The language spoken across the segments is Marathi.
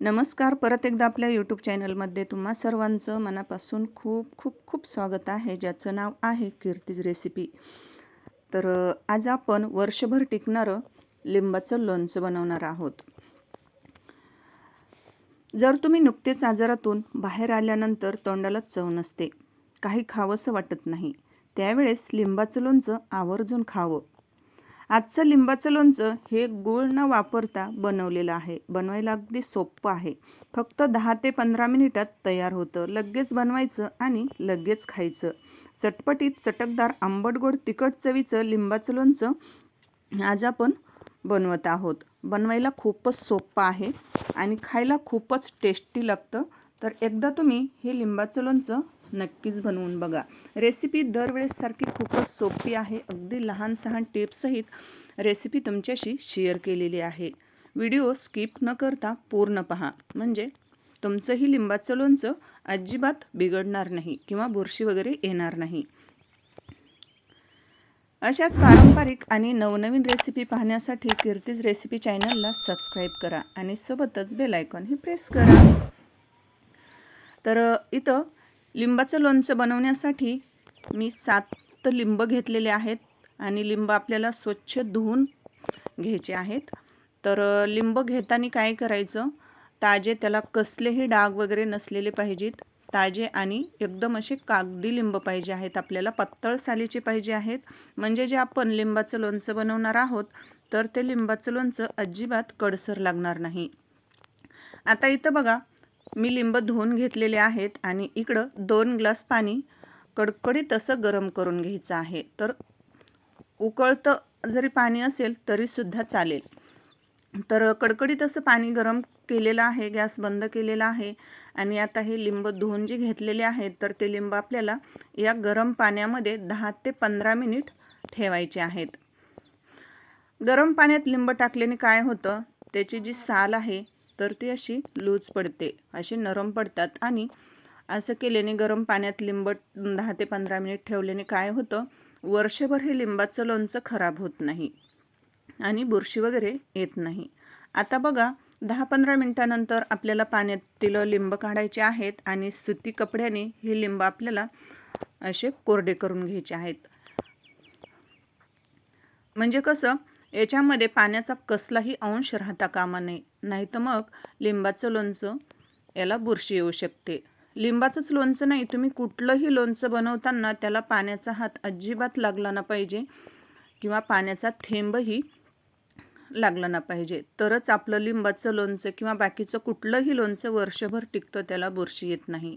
नमस्कार. परत एकदा आपल्या यूट्यूब चॅनलमध्ये तुम्हा सर्वांचं मनापासून खूप खूप खूप स्वागत आहे ज्याचं नाव आहे कीर्तीज रेसिपी तर आज आपण वर्षभर टिकणारं लिंबाचं लोणचं बनवणार आहोत. जर तुम्ही नुकतेच आजारातून बाहेर आल्यानंतर तोंडाला चव नसते काही खावंसं वाटत नाही त्यावेळेस लिंबाचं लोणचं आवर्जून खावं. आजचं लिंबाचं लोणचं हे गूळ न वापरता बनवलेलं आहे. बनवायला अगदी सोपं आहे. फक्त दहा ते पंधरा मिनिटात तयार होतं. लगेच बनवायचं आणि लगेच खायचं. चटपटीत चटकदार आंबट गोड तिखट चवीचं लिंबाचं लोणचं आज आपण बनवत आहोत. बनवायला खूपच सोपं आहे आणि खायला खूपच टेस्टी लागतं. तर एकदा तुम्ही हे लिंबाचं लोणचं नक्कीच बनवून बघा. रेसिपी दरवेळेससारखी खूपच सोपी आहे. अगदी लहान सहान टिप्ससहित रेसिपी तुमच्याशी शेअर केलेली आहे. व्हिडिओ स्किप न करता पूर्ण पहा. म्हणजे तुमचंही लिंबाचं लोणचं अजिबात बिघडणार नाही किंवा बुरशी वगैरे येणार नाही. अशाच पारंपरिक आणि नवनवीन रेसिपी पाहण्यासाठी कीर्तीज रेसिपी चॅनलला सबस्क्राईब करा आणि सोबतच बेल आयकॉनही प्रेस करा. तर इथं लिंबाचं लोणचं बनवण्यासाठी मी सात लिंब घेतलेले आहेत आणि लिंब आपल्याला स्वच्छ धुवून घ्यायचे आहेत. तर लिंब घेताना काय करायचं? ताजे त्याला कसलेही डाग वगैरे नसलेले पाहिजेत. ताजे आणि एकदम असे कागदी लिंब पाहिजे आहेत. आपल्याला पातळ सालीचे पाहिजे आहेत. म्हणजे जे आपण लिंबाचं लोणचं बनवणार आहोत तर ते लिंबाचं लोणचं अजिबात कडसर लागणार नाही. आता इथं बघा मी लिंब धुवून घेतलेले आहेत आणि इकडं दोन ग्लास पाणी कडकडीत असं गरम करून घ्यायचं आहे. तर उकळतं जरी पाणी असेल तरीसुद्धा चालेल. तर कडकडीत असं पाणी गरम केलेलं आहे गॅस बंद केलेला आहे आणि आता हे लिंब धुवून जे घेतलेले आहेत तर ते लिंब आपल्याला या गरम पाण्यामध्ये दहा ते पंधरा मिनिट ठेवायचे आहेत. गरम पाण्यात लिंब टाकल्याने काय होतं? त्याची जी साल आहे तर ती अशी लूज पडते. अशी नरम पडतात आणि असं केल्याने गरम पाण्यात लिंब दहा ते पंधरा मिनिट ठेवल्याने काय होतं? वर्षभर हे लिंबाचं लोणचं खराब होत नाही आणि बुरशी वगैरे येत नाही. आता बघा दहा पंधरा मिनटानंतर आपल्याला पाण्यातील लिंब काढायचे आहेत आणि सुती कपड्याने हे लिंब आपल्याला असे कोरडे करून घ्यायचे आहेत. म्हणजे कसं? याच्यामध्ये पाण्याचा कसलाही अंश राहता कामा नये. नाही तर मग लिंबाचं लोणचं याला बुरशी येऊ शकते. लिंबाचंच लोणचं नाही तुम्ही कुठलंही लोणचं बनवताना त्याला पाण्याचा हात अजिबात लागला ना पाहिजे किंवा पाण्याचा थेंबही लागला ना पाहिजे. तरच आपलं लिंबाचं लोणचं किंवा बाकीचं कुठलंही लोणचं वर्षभर टिकतं त्याला बुरशी येत नाही.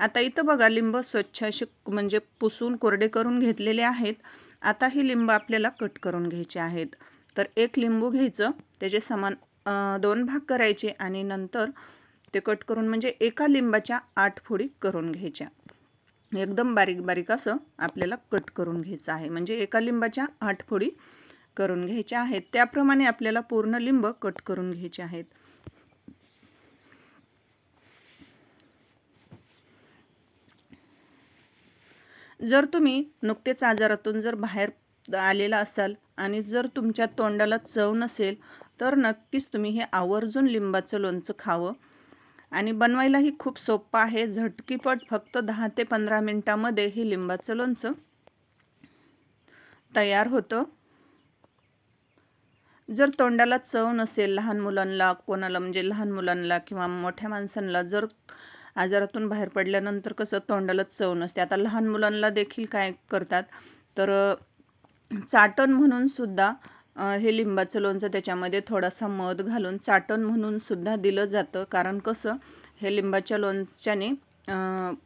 आता इथं बघा लिंब स्वच्छ असे म्हणजे पुसून कोरडे करून घेतलेले आहेत. आता ही लिंब आपल्याला कट करून घ्यायचे आहेत. तर एक लिंबू घ्यायचं त्याचे समान दोन भाग करायचे आणि नंतर ते कट करून म्हणजे एका लिंबाच्या आठ फोडी करून घ्यायच्या. एकदम बारीक बारीक असं आपल्याला कट करून घ्यायचं आहे. म्हणजे एका लिंबाच्या आठ फोडी करून घ्यायच्या आहेत. त्याप्रमाणे आपल्याला पूर्ण लिंब कट करून घ्यायचे आहेत. जर तुम्ही नुकतेच आजारातून जर बाहेर आलेला असाल आणि जर तुमच्या तोंडाला चव नसेल तर नक्कीच तुम्ही हे आवर्जून लिंबाचं लोणचं खावं. आणि बनवायलाही खूप सोपं आहे. झटकीपट फक्त दहा ते पंधरा मिनटामध्ये हे लिंबाचं लोणचं तयार होतं. जर तोंडाला चव नसेल लहान मुलांना कोणाला म्हणजे लहान मुलांना किंवा मोठ्या माणसांना जर आजारातून बाहेर पडल्यानंतर कसं तोंडाला चव नसते. आता लहान मुलांना देखील काय करतात? तर चाटण म्हणून सुद्धा हे लिंबाचं लोणचं त्याच्यामध्ये थोडासा मध घालून चाटण म्हणून सुद्धा दिलं जातं. कारण कसं हे लिंबाच्या लोणच्याने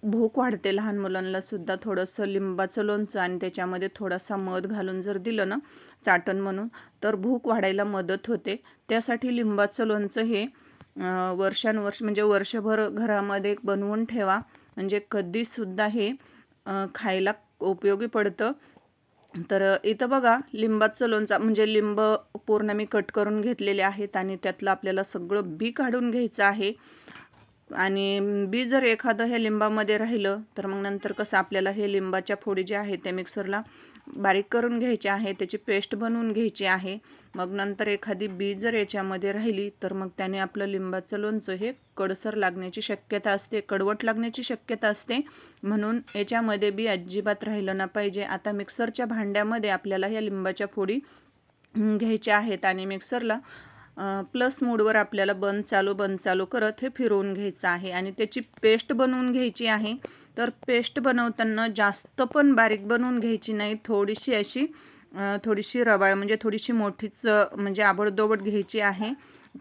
भूक वाढते लहान मुलांना सुद्धा. थोडंसं लिंबाचं लोणचं आणि त्याच्यामध्ये थोडासा मध घालून जर दिलं ना चाटण म्हणून तर भूक वाढायला मदत होते. त्यासाठी लिंबाचं लोणचं हे वर्षानुवर्ष म्हणजे वर्षभर घरामध्ये बनवून ठेवा. म्हणजे कधीसुद्धा हे खायला उपयोगी पडतं. तर इथं बघा लिंबाचं लोणचं म्हणजे लिंब पूर्ण मी कट करून घेतलेले आहेत आणि त्यातलं आपल्याला सगळं बी काढून घ्यायचं आहे. आणि बी जर एखादं हे लिंबामध्ये राहिलं तर मग नंतर कसं आपल्याला हे लिंबाच्या फोडी ज्या आहेत त्या मिक्सरला बारीक करून घ्यायचे आहे त्याची पेस्ट बनवून घ्यायची आहे. मग नंतर एखादी बी जर याच्यामध्ये राहिली तर मग त्याने आपलं लिंबाचं लोणचं हे कडसर लागण्याची शक्यता असते कडवट लागण्याची शक्यता असते. म्हणून याच्यामध्ये बी अजिबात राहिलं ना पाहिजे. आता मिक्सरच्या भांड्यामध्ये आपल्याला ह्या लिंबाच्या फोडी घ्यायच्या आहेत आणि मिक्सरला प्लस मूडवर आपल्याला बंद चालू बंद चालू करत हे फिरवून घ्यायचं आहे. आणि त्याची पेस्ट बनवून घ्यायची आहे. तर पेस्ट बनवताना जास्त पण बारीक बनवून घ्यायची नाही. थोडीशी अशी थोडीशी रवाळ म्हणजे थोडीशी मोठीच म्हणजे आबडदोबड घ्यायची आहे.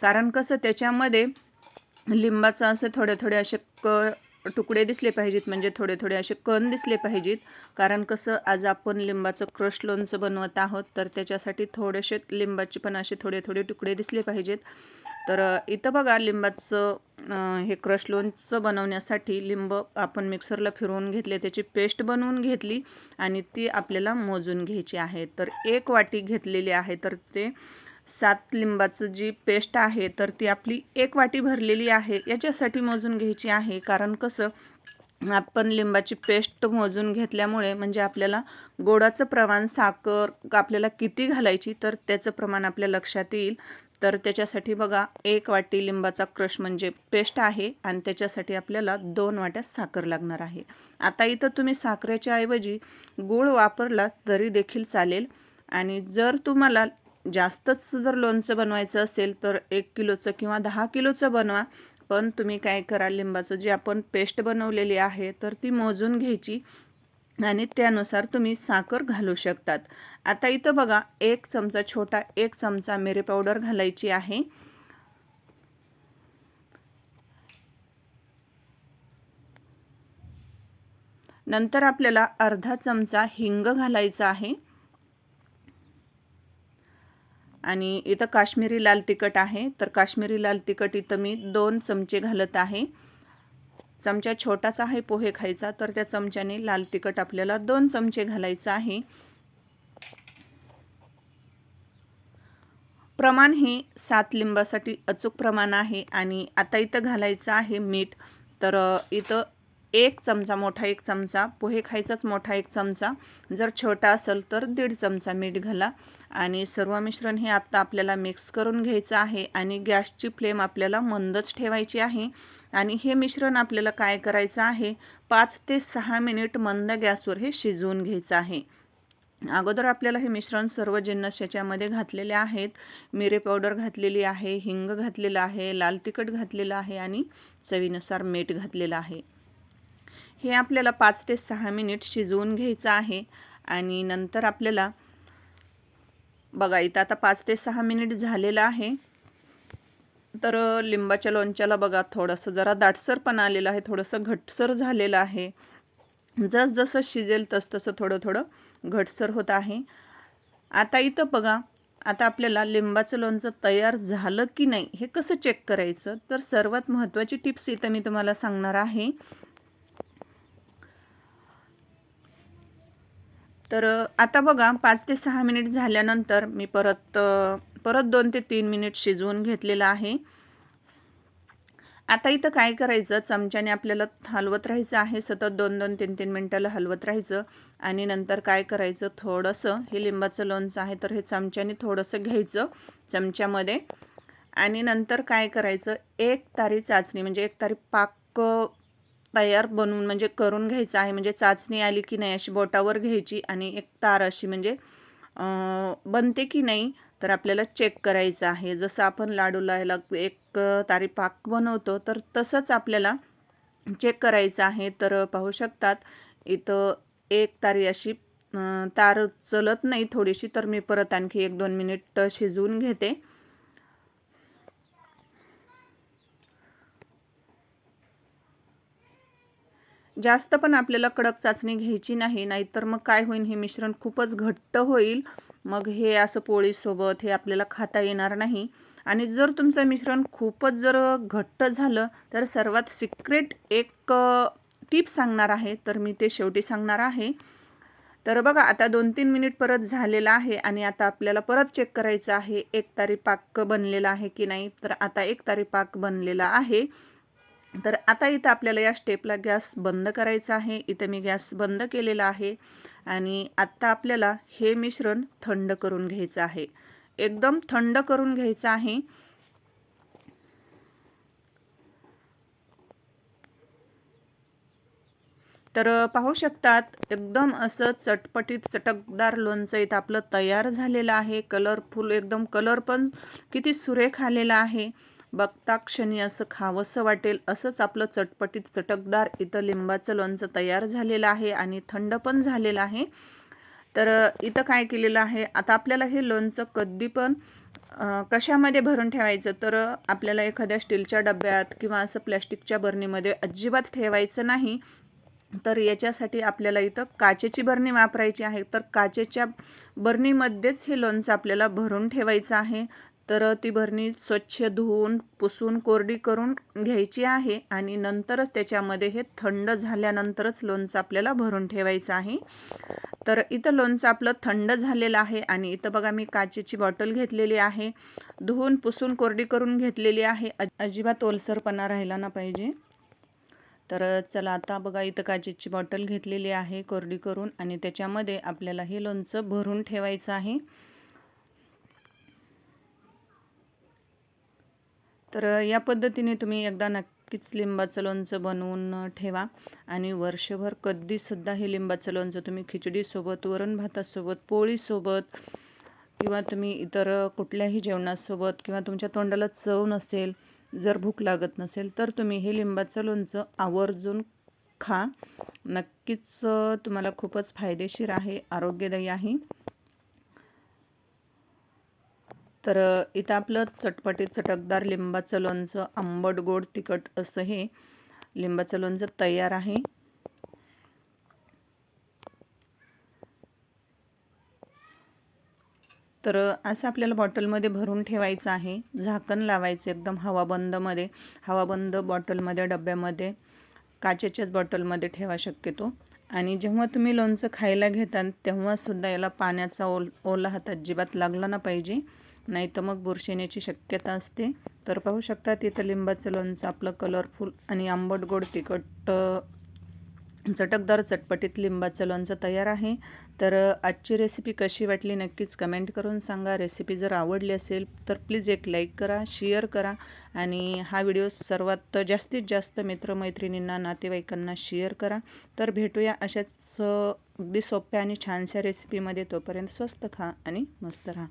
कारण कसं त्याच्यामध्ये लिंबाचं असं थोडे थोडे असे क तुकडे दिसले पाहिजेत म्हणजे थोडे थोडे असे कण दिसले पाहिजेत. कारण कसं आज आपण लिंबाचं क्रश लोणचं बनवत आहोत तर त्याच्यासाठी थोडेसे लिंबाचे पण असे थोडे थोडे तुकडे दिसले पाहिजेत. तर इथं बघा लिंबाचं हे क्रश लोणचं बनवण्यासाठी लिंब आपण मिक्सरला फिरवून घेतले त्याची पेस्ट बनवून घेतली आणि ती आपल्याला मोजून घ्यायची आहे. तर एक वाटी घेतलेली आहे तर ते सात लिंबाचं जी पेस्ट आहे तर ती आपली एक वाटी भरलेली आहे. याच्यासाठी मोजून घ्यायची आहे. कारण कसं आपण लिंबाची पेस्ट मोजून घेतल्यामुळे म्हणजे आपल्याला गोडाचं प्रमाण साखर आपल्याला किती घालायची तर त्याचं प्रमाण आपल्या लक्षात येईल. तर त्याच्यासाठी बघा एक वाटी लिंबाचा क्रश म्हणजे पेस्ट आहे आणि त्याच्यासाठी आपल्याला दोन वाट्या साखर लागणार आहे. आता इथं तुम्ही साखरेच्या ऐवजी गूळ वापरला तरी देखील चालेल. आणि जर तुम्हाला जास्तच जर लोणचं बनवायचं असेल तर एक किलोचं किंवा दहा किलोचं बनवा. पण तुम्ही काय करा लिंबाचं? जे आपण पेस्ट बनवलेली आहे तर ती मोजून घ्यायची आणि त्यानुसार तुम्ही साखर घालू शकतात. आता इथं बघा एक चमचा छोटा एक चमचा मिरे पावडर घालायची आहे. नंतर आपल्याला अर्धा चमचा हिंग घालायचा आहे. आणि इथं काश्मीरी लाल तिखट आहे. तर काश्मीरी लाल तिखट इथं मी दोन चमचे घालत आहे. चमचा छोटासा आहे पोहे खायचा. तर त्या चमच्याने लाल तिखट आपल्याला दोन चमचे घालायचं आहे. प्रमाण हे सात लिंबासाठी अचूक प्रमाण आहे. आणि आता इथं घालायचं आहे मीठ. तर इथं एक चमचा मोठा एक चमचा पोहे खायचाच मोठा एक चमचा जर छोटा असेल तर दीड चमचा मीठ घाला. आणि सर्व मिश्रण हे आत्ता आपल्याला मिक्स करून घ्यायचं आहे आणि गॅसची फ्लेम आपल्याला मंदच ठेवायची आहे. आणि हे मिश्रण आपल्याला काय करायचं आहे? पाच ते सहा मिनिट मंद गॅसवर हे शिजवून घ्यायचं आहे. अगोदर आपल्याला हे मिश्रण सर्व जिन्नस याच्यामध्ये घातलेले आहेत. मिरे पावडर घातलेली आहे हिंग घातलेलं आहे लाल तिखट घातलेलं आहे आणि चवीनुसार मीठ घातलेलं आहे. हे आपल्याला पाच ते सहा मिनिट शिजवून घ्यायचं आहे. आणि नंतर आपल्याला बघा इथं आता पाच ते सहा मिनिट झालेलं आहे. तर लिंबाच्या लोणच्याला बघा थोडंसं जरा दाटसरपणा आलेलं आहे थोडंसं घटसर झालेलं आहे. जसजसं शिजेल तसतसं थोडं थोडं घटसर होत आहे. आता इथं बघा आता आपल्याला लिंबाचं लोणचं तयार झालं की नाही हे कसं चेक करायचं? तर सर्वात महत्त्वाची टिप्स इथं मी तुम्हाला सांगणार आहे. तर आता बघा पाच ते सहा मिनिट झाल्यानंतर मी परत परत दोन ते तीन मिनिट शिजवून घेतलेलं आहे. आता इथं काय करायचं? चमच्याने आपल्याला हलवत राहायचं आहे. सतत दोन दोन तीन तीन मिनटाला हलवत राहायचं. आणि नंतर काय करायचं? थोडंसं हे लिंबाचं लोणचं आहे तर हे चमच्याने थोडंसं घ्यायचं चमच्यामध्ये. आणि नंतर काय करायचं? एक तारी चाचणी म्हणजे एक तारी पाक तयार बनवून म्हणजे करून घ्यायचं आहे. म्हणजे चाचणी आली की नाही अशी बोटावर घ्यायची आणि एक तार अशी म्हणजे बनते की नाही तर आपल्याला चेक करायचं आहे. जसं आपण लाडूला लायला एक तारी पाक बनवतो तर तसंच आपल्याला चेक करायचं आहे. तर पाहू शकतात इथं एक तारी अशी तार चलत नाही थोडीशी तर मी परत आणखी एक दोन मिनिट शिजवून घेते. जास्त पण आपल्याला कडक चाचणी घ्यायची नाही नाहीतर मग काय होईल? हे मिश्रण खूपच घट्ट होईल. मग हे असं पोळीसोबत हे आपल्याला खाता येणार नाही. आणि जर तुमचं मिश्रण खूपच जर घट्ट झालं तर सर्वात सिक्रेट एक टिप सांगणार आहे. तर मी ते शेवटी सांगणार आहे. तर बघा आता दोन तीन मिनिट परत झालेलं आहे आणि आता आपल्याला परत चेक करायचं आहे एक तारी पाक बनलेला आहे की नाही? तर आता एक तारी पाक बनलेला आहे. तर आता इथं आपल्याला या स्टेपला गॅस बंद करायचा आहे. इथं मी गॅस बंद केलेला आहे. आणि आत्ता आपल्याला हे मिश्रण थंड करून घ्यायचं आहे. एकदम थंड करून घ्यायचं आहे. तर पाहू शकतात एकदम असं चटपटीत चटकदार लोणचं इथं आपलं तयार झालेलं आहे. कलरफुल एकदम कलर पण किती सुरेख आलेला आहे. बघता क्षणी असं खावंसं वाटेल असंच आपलं चटपटीत चटकदार इथं लिंबाचं लोणचं तयार झालेलं आहे आणि थंड पण झालेलं आहे. तर इथं काय केलेलं आहे? आता आपल्याला हे लोणचं कधी पण कशामध्ये भरून ठेवायचं? तर आपल्याला एखाद्या स्टीलच्या डब्यात किंवा असं प्लॅस्टिकच्या बरणीमध्ये अजिबात ठेवायचं नाही. तर याच्यासाठी आपल्याला इथं काचेची बरणी वापरायची आहे. तर काचेच्या बरणीमध्येच हे लोणचं आपल्याला भरून ठेवायचं आहे. तर ती भरणी स्वच्छ धुवून पुसून कोरडी करून घ्यायची आहे आणि नंतरच त्याच्यामध्ये हे थंड झाल्यानंतरच लोणचं आपल्याला भरून ठेवायचं आहे. तर इथं लोणचं आपलं थंड झालेलं आहे आणि इथं बघा मी काचेची बॉटल घेतलेली आहे. धुवून पुसून कोरडी करून घेतलेली आहे. अजिबात ओलसरपणा राहिला ना पाहिजे. तर चला आता बघा इथं काचेची बॉटल घेतलेली आहे कोरडी करून आणि त्याच्यामध्ये आपल्याला हे लोणचं भरून ठेवायचं आहे. तर या पद्धतीने तुम्ही एकदा नक्कीच लिंबाचं लोणचं बनवून ठेवा. आणि वर्षभर कधीसुद्धा हे लिंबाचं लोणचं तुम्ही खिचडीसोबत वरण भातासोबत पोळीसोबत किंवा तुम्ही इतर कुठल्याही जेवणासोबत किंवा तुमच्या तोंडाला चव नसेल जर भूक लागत नसेल तर तुम्ही हे लिंबाचं लोणचं आवर्जून खा. नक्कीच तुम्हाला खूपच फायदेशीर आहे आरोग्यदायी आहे. तर इथं आपलं चटपटीत चटकदार लिंबाचं लोणचं आंबट गोड तिखट असं हे लिंबाचं लोणचं तयार आहे. तर असं आपल्याला बॉटलमध्ये भरून ठेवायचं आहे. झाकण लावायचं एकदम हवाबंदमध्ये. हवाबंद बॉटलमध्ये डब्यामध्ये काचेच्याच बॉटलमध्ये ठेवा शक्यतो. आणि जेव्हा तुम्ही लोणचं खायला घेता तेव्हासुद्धा याला पाण्याचा ओल ओला हात अजिबात लागला ना पाहिजे. नाही तर मग बुरशी येण्याची शक्यता असते. तर पाहू शकता तिथं लिंबाचं लोणचं आपलं कलरफुल आणि आंबट गोड तिखट चटकदार चटपटीत लिंबाचं लोणचं तयार आहे. तर आजची रेसिपी कशी वाटली नक्कीच कमेंट करून सांगा. रेसिपी जर आवडली असेल तर प्लीज एक लाईक करा शेअर करा आणि हा व्हिडिओ सर्वात जास्तीत जास्त मित्रमैत्रिणींना नातेवाईकांना शेअर करा. तर भेटूया अशाच अगदी सोप्या आणि छानशा रेसिपीमध्ये तोपर्यंत स्वस्त खा आणि मस्त राहा.